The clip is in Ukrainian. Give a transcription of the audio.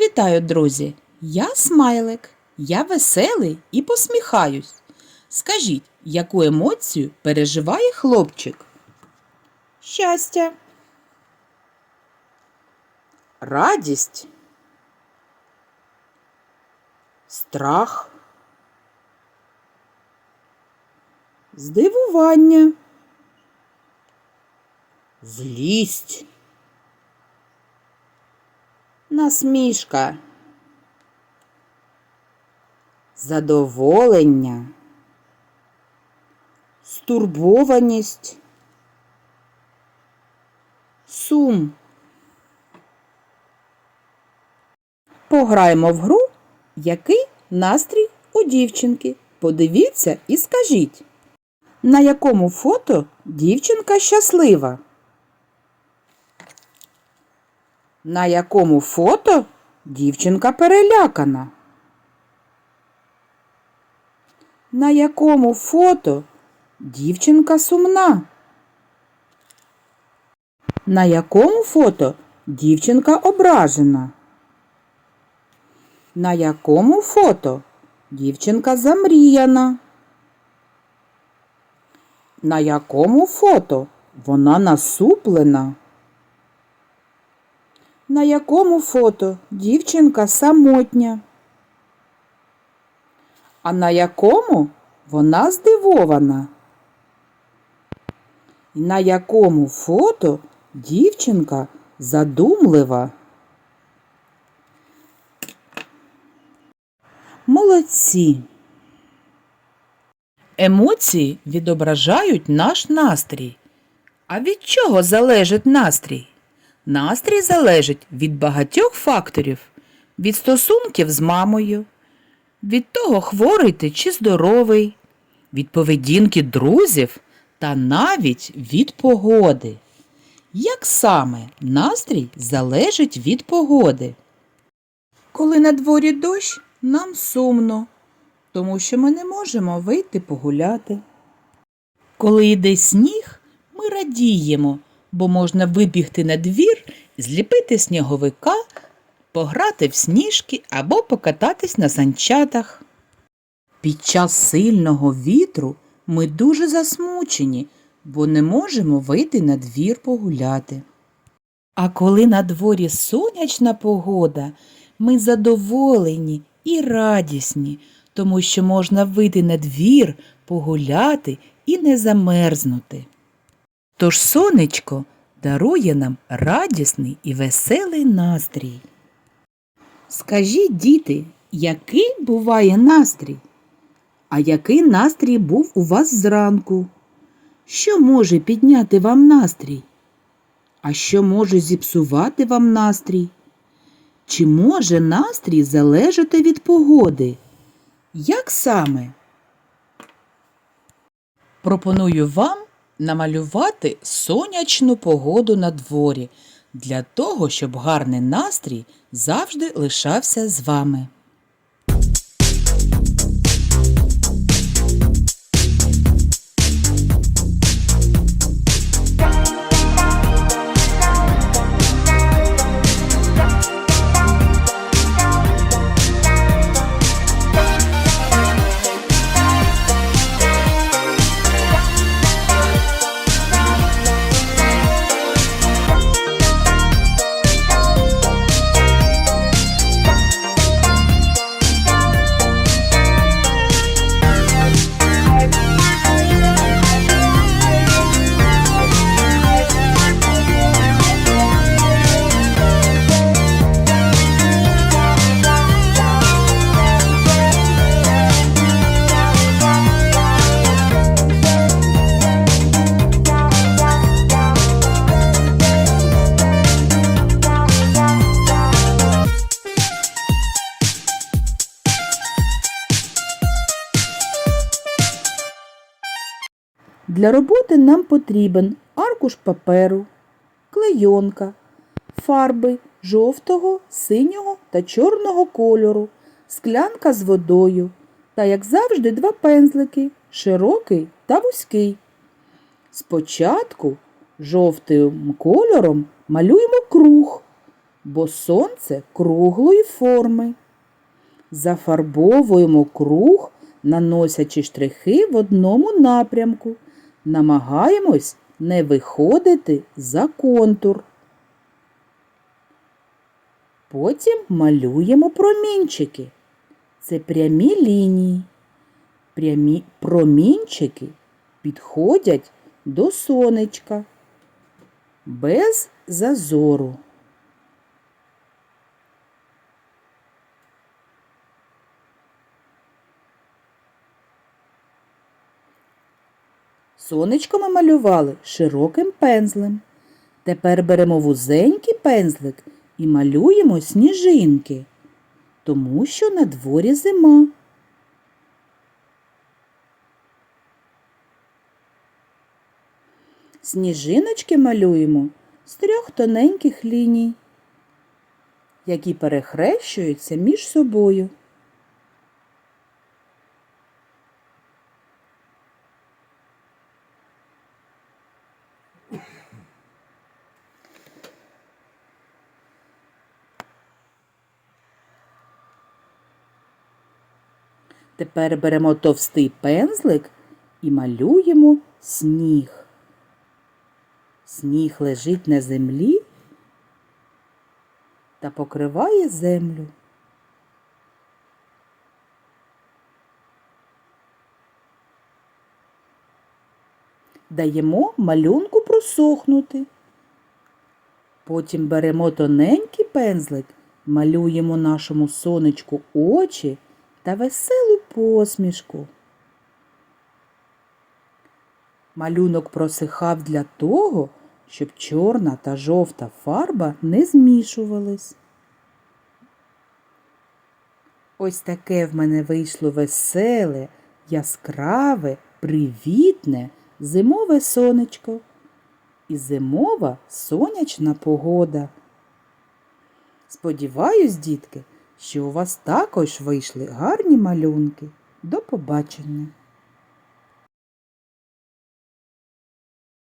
Вітаю, друзі! Я смайлик. Я веселий і посміхаюсь. Скажіть, яку емоцію переживає хлопчик? Щастя. Радість. Страх. Здивування. Злість. Насмішка. Задоволення. Стурбованість. Сум. Пограємо в гру, який настрій у дівчинки. Подивіться і скажіть, на якому фото дівчинка щаслива? На якому фото дівчинка перелякана? На якому фото дівчинка сумна? На якому фото дівчинка ображена? На якому фото дівчинка замріяна? На якому фото вона насуплена? На якому фото дівчинка самотня? А на якому вона здивована? На якому фото дівчинка задумлива? Молодці. Емоції відображають наш настрій. А від чого залежить настрій? Настрій залежить від багатьох факторів, від стосунків з мамою, від того, хворий ти чи здоровий, від поведінки друзів та навіть від погоди. Як саме настрій залежить від погоди? Коли на дворі дощ, нам сумно, тому що ми не можемо вийти погуляти. Коли йде сніг, ми радіємо, бо можна вибігти на двір, зліпити сніговика, пограти в сніжки або покататись на санчатах. Під час сильного вітру ми дуже засмучені, бо не можемо вийти на двір погуляти. А коли на дворі сонячна погода, ми задоволені і радісні, тому що можна вийти на двір, погуляти і не замерзнути. Тож сонечко дарує нам радісний і веселий настрій. Скажіть, діти, який буває настрій? А який настрій був у вас зранку? Що може підняти вам настрій? А що може зіпсувати вам настрій? Чи може настрій залежати від погоди? Як саме? Пропоную вам намалювати сонячну погоду на дворі для того, щоб гарний настрій завжди лишався з вами. Для роботи нам потрібен аркуш паперу, клейонка, фарби жовтого, синього та чорного кольору, склянка з водою та, як завжди, два пензлики широкий та вузький. Спочатку жовтим кольором малюємо круг, бо сонце круглої форми. Зафарбовуємо круг, наносячи штрихи в одному напрямку. Намагаємось не виходити за контур. Потім малюємо промінчики. Це прямі лінії. Прямі промінчики підходять до сонечка без зазору. Сонечко ми малювали широким пензлем. Тепер беремо вузенький пензлик і малюємо сніжинки, тому що на дворі зима. Сніжиночки малюємо з трьох тоненьких ліній, які перехрещуються між собою. Тепер беремо товстий пензлик і малюємо сніг. Сніг лежить на землі та покриває землю. Даємо малюнку просохнути. Потім беремо тоненький пензлик, малюємо нашому сонечку очі та веселу посмішку. Малюнок просихав для того, щоб чорна та жовта фарба не змішувались. Ось таке в мене вийшло веселе, яскраве, привітне зимове сонечко і зимова сонячна погода. Сподіваюсь, дітки, що у вас також вийшли гарні малюнки. До побачення!